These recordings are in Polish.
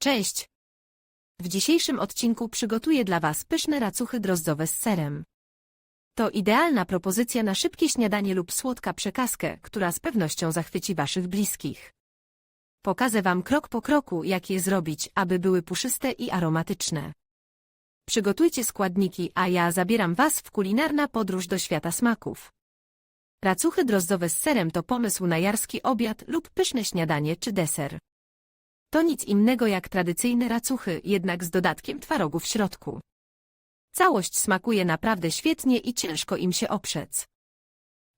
Cześć! W dzisiejszym odcinku przygotuję dla Was pyszne racuchy drozdowe z serem. To idealna propozycja na szybkie śniadanie lub słodka przekazkę, która z pewnością zachwyci Waszych bliskich. Pokażę Wam krok po kroku, jak je zrobić, aby były puszyste i aromatyczne. Przygotujcie składniki, a ja zabieram Was w kulinarna podróż do świata smaków. Racuchy drozdowe z serem to pomysł na jarski obiad lub pyszne śniadanie czy deser. To nic innego jak tradycyjne racuchy, jednak z dodatkiem twarogu w środku. Całość smakuje naprawdę świetnie i ciężko im się oprzec.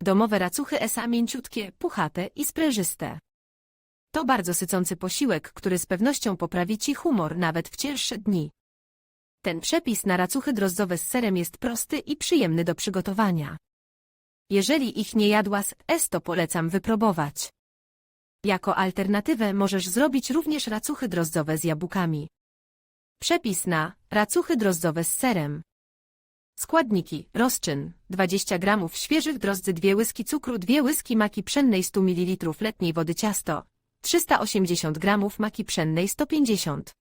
Domowe racuchy esa mięciutkie, puchate i sprężyste. To bardzo sycący posiłek, który z pewnością poprawi Ci humor nawet w cięższe dni. Ten przepis na racuchy drozdowe z serem jest prosty i przyjemny do przygotowania. Jeżeli ich nie jadła z S, to polecam wypróbować. Jako alternatywę możesz zrobić również racuchy drozdowe z jabłkami. Przepis na racuchy drozdowe z serem. Składniki. Rozczyn. 20 g świeżych drozdzy 2 łyżki cukru 2 łyżki maki pszennej 100 ml letniej wody ciasto. 380 g maki pszennej 150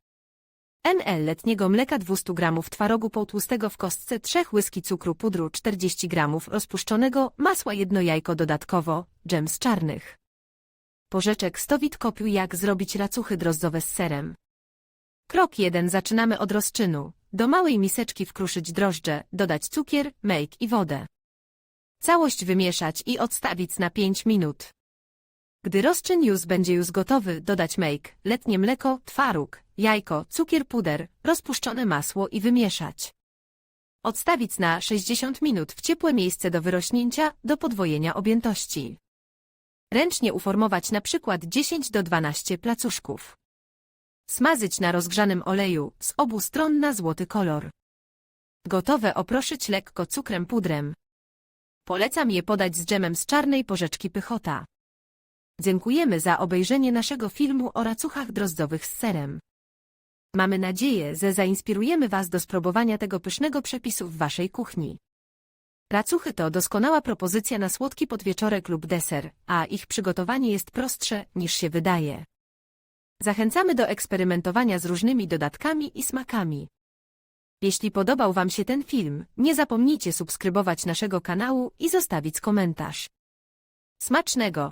ml letniego mleka 200 g twarogu półtłustego w kostce 3 łyżki cukru pudru 40 g rozpuszczonego masła jedno jajko dodatkowo, dżem z czarnych. Porzeczek Stowit kopiuj jak zrobić racuchy drozdowe z serem. Krok 1. Zaczynamy od rozczynu. Do małej miseczki wkruszyć drożdże, dodać cukier, make i wodę. Całość wymieszać i odstawić na 5 minut. Gdy rozczyn już będzie już gotowy, dodać make, letnie mleko, twaróg, jajko, cukier puder, rozpuszczone masło i wymieszać. Odstawić na 60 minut w ciepłe miejsce do wyrośnięcia, do podwojenia objętości. Ręcznie uformować na przykład 10 do 12 placuszków. Smażyć na rozgrzanym oleju, z obu stron na złoty kolor. Gotowe oproszyć lekko cukrem pudrem. Polecam je podać z dżemem z czarnej porzeczki pychota. Dziękujemy za obejrzenie naszego filmu o racuchach drozdowych z serem. Mamy nadzieję, że zainspirujemy Was do spróbowania tego pysznego przepisu w Waszej kuchni. Racuchy to doskonała propozycja na słodki podwieczorek lub deser, a ich przygotowanie jest prostsze niż się wydaje. Zachęcamy do eksperymentowania z różnymi dodatkami i smakami. Jeśli podobał Wam się ten film, nie zapomnijcie subskrybować naszego kanału i zostawić komentarz. Smacznego!